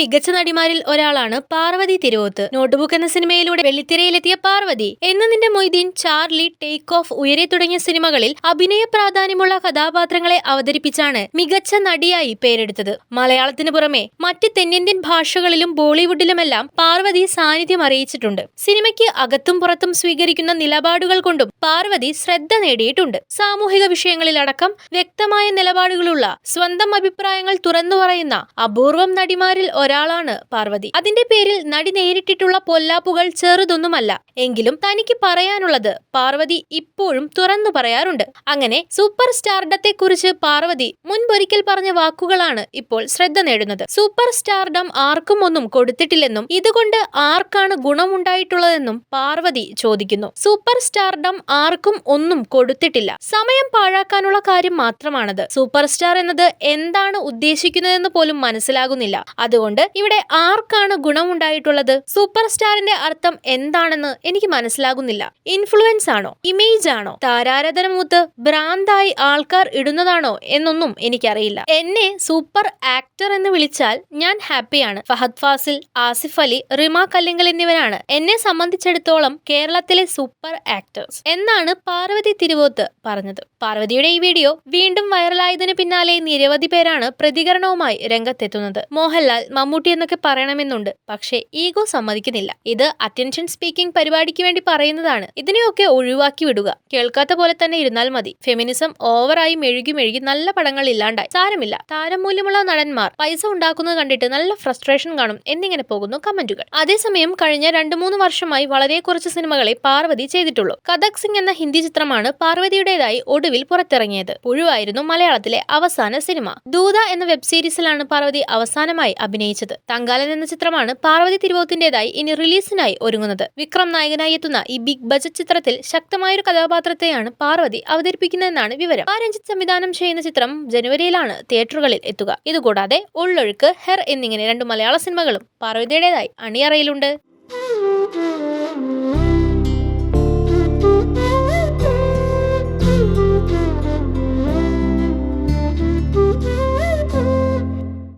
മികച്ച നടിമാരിൽ ഒരാളാണ് പാർവതി തിരുവോത്ത്. നോട്ട്ബുക്ക് എന്ന സിനിമയിലൂടെ വെള്ളിത്തിരയിലെത്തിയ Parvathy Ennu Ninte Moideen Charlie take off Uyare തുടങ്ങിയ സിനിമകളിൽ അഭിനയ പ്രാധാന്യമുള്ള കഥാപാത്രങ്ങളെ അവതരിപ്പിച്ചാണ് മികച്ച നടിയായി പേരെടുത്തത്. മലയാളത്തിന് പുറമെ മറ്റ് തെന്നിന്ത്യൻ ഭാഷകളിലും ബോളിവുഡിലുമെല്ലാം പാർവതി സാന്നിധ്യം അറിയിച്ചിട്ടുണ്ട്. സിനിമയ്ക്ക് അകത്തും പുറത്തും സ്വീകരിക്കുന്ന നിലപാടുകൾ കൊണ്ടും പാർവതി ശ്രദ്ധ നേടിയിട്ടുണ്ട്. സാമൂഹിക വിഷയങ്ങളിലടക്കം വ്യക്തമായ നിലപാടുകളുള്ള സ്വന്തം അഭിപ്രായങ്ങൾ തുറന്നു പറയുന്ന അപൂർവം നടിമാരിൽ ഒരാളാണ് പാർവതി. അതിന്റെ പേരിൽ നടി നേരിട്ടിട്ടുള്ള പൊല്ലാപ്പുകൾ ചെറുതൊന്നുമല്ല. എങ്കിലും തനിക്ക് പറയാനുള്ളത് പാർവതി ഇപ്പോഴും തുറന്നു പറയാറുണ്ട്. അങ്ങനെ സൂപ്പർ സ്റ്റാർഡത്തെ കുറിച്ച് പാർവതി മുൻപൊരിക്കൽ പറഞ്ഞ വാക്കുകളാണ് ഇപ്പോൾ ശ്രദ്ധ നേടുന്നത്. സൂപ്പർ സ്റ്റാർഡം ആർക്കും ഒന്നും കൊടുത്തിട്ടില്ലെന്നും ഇതുകൊണ്ട് ആർക്കാണ് ഗുണമുണ്ടായിട്ടുള്ളതെന്നും പാർവതി ചോദിക്കുന്നു. സൂപ്പർ സ്റ്റാർഡം ആർക്കും ഒന്നും കൊടുത്തിട്ടില്ല. സമയം പാഴാക്കാനുള്ള കാര്യം മാത്രമാണത്. സൂപ്പർ സ്റ്റാർ എന്നത് എന്താണ് ഉദ്ദേശിക്കുന്നതെന്ന് പോലും മനസ്സിലാകുന്നില്ല. അതുകൊണ്ട് ഇവിടെ ആർക്കാണ് ഗുണമുണ്ടായിട്ടുള്ളത്? സൂപ്പർ സ്റ്റാറിന്റെ അർത്ഥം എന്താണെന്ന് എനിക്ക് മനസ്സിലാകുന്നില്ല. ഇൻഫ്ലുവൻസ് ആണോ? ഇമേജ് ആണോ? താരാരാധനമൂത്ത് ഭ്രാന്തായി ആൾക്കാർ ഇടുന്നതാണോ എന്നൊന്നും എനിക്കറിയില്ല. എന്നെ സൂപ്പർ ആക്ടർ എന്ന് വിളിച്ചാൽ ഞാൻ ഹാപ്പിയാണ്. ഫഹദ് ഫാസിൽ ആസിഫ് അലി റിമ കല്ലിങ്കൽ എന്നിവരാണ് എന്നെ സംബന്ധിച്ചിടത്തോളം കേരളത്തിലെ സൂപ്പർ ആക്ടേഴ്സ് എന്നാണ് പാർവതി തിരുവോത്ത് പറഞ്ഞത്. പാർവതിയുടെ ഈ വീഡിയോ വീണ്ടും വൈറലായതിനു പിന്നാലെ നിരവധി പേരാണ് പ്രതികരണവുമായി രംഗത്തെത്തുന്നത്. മോഹൻലാൽ മമ്മൂട്ടി എന്നൊക്കെ പറയണമെന്നുണ്ട്. പക്ഷേ ഈഗോ സമ്മതിക്കുന്നില്ല. ഇത് അറ്റൻഷൻ സ്പീക്കിംഗ് പരിപാടിക്ക് വേണ്ടി പറയുന്നതാണ്. ഇതിനെയൊക്കെ ഒഴിവാക്കി വിടുക. കേൾക്കാത്ത പോലെ തന്നെ ഇരുന്നാൽ മതി. ഫെമിനിസം ഓവറായി മെഴുകി മെഴുകി നല്ല പടങ്ങൾ ഇല്ലാണ്ടായി. സാരമില്ല. താരമൂല്യമുള്ള നടന്മാർ പൈസ ഉണ്ടാക്കുന്നത് കണ്ടിട്ട് നല്ല ഫ്രസ്ട്രേഷൻ കാണും എന്നിങ്ങനെ പോകുന്നു കമന്റുകൾ. അതേസമയം കഴിഞ്ഞ രണ്ടു മൂന്ന് വർഷമായി വളരെ കുറച്ച് സിനിമകളെ പാർവതി ചെയ്തിട്ടുള്ളൂ. കഥക് സിംഗ് എന്ന ഹിന്ദി ചിത്രമാണ് പാർവതിയുടേതായി ഒടുവിൽ പുറത്തിറങ്ങിയത്. പുഴുവായിരുന്നു മലയാളത്തിലെ അവസാന സിനിമ. ദൂത എന്ന വെബ് സീരീസിലാണ് പാർവതി അവസാനമായി അഭിനയിച്ചത്. തങ്കാലൻ എന്ന ചിത്രമാണ് പാർവതി തിരുവോത്തിന്റേതായി ഇനി റിലീസിനായി ഒരുങ്ങുന്നത്. വിക്രം നായകനായി എത്തുന്ന ഈ ബിഗ് ബജറ്റ് ചിത്രത്തിൽ ശക്തമായൊരു കഥാപാത്രത്തെയാണ് പാർവതി അവതരിപ്പിക്കുന്നതെന്നാണ് വിവരം. ആ രഞ്ജിത്ത് സംവിധാനം ചെയ്യുന്ന ചിത്രം ജനുവരിയിലാണ് തിയേറ്ററുകളിൽ എത്തുക. ഇതുകൂടാതെ ഉള്ളൊഴുക്ക് ഹെർ എന്നിങ്ങനെ രണ്ട് മലയാള സിനിമകളും പാർവതിയുടേതായി അണിയറയിലുണ്ട്.